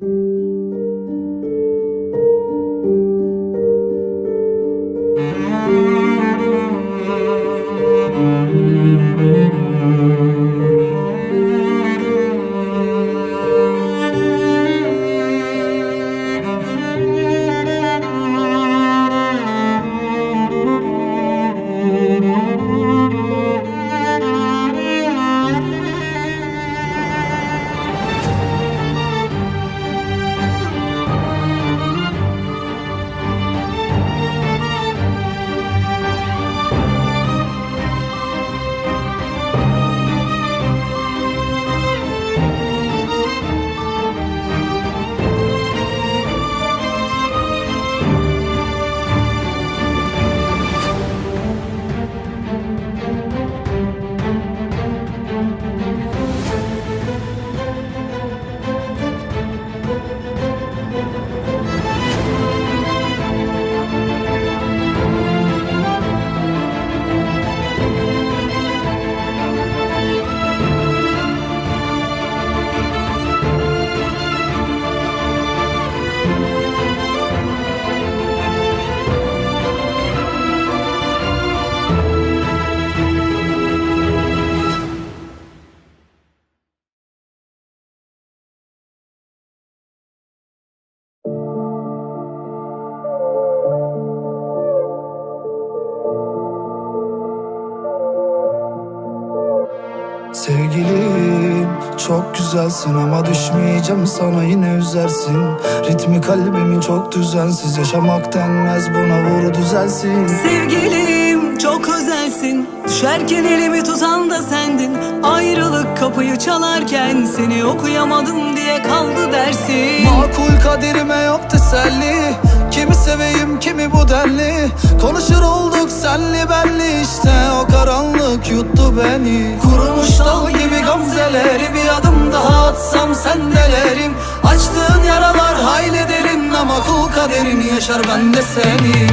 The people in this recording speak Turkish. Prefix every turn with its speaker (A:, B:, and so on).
A: thank you Sevgilim çok güzelsin ama düşmeyeceğim sana yine üzersin. Ritmi kalbimin çok düzensiz yaşamak denmez buna vur düzelsin.
B: Sevgilim çok özelsin. Düşerken elimi tutan da sendin. Ayrılık kapıyı çalarken Seni okuyamadım diye kaldı dersin.
A: Makul kaderime yok teselli Kimi seveyim kimi bu denli Konuşur olduk senli benli. İşte O karanlık yuttu beni. Kurumuş dal gibi gamzeleri Bir adım daha atsam sendelerim Açtığın yaralar hayli derin Ama kul kaderini yaşar ben de seni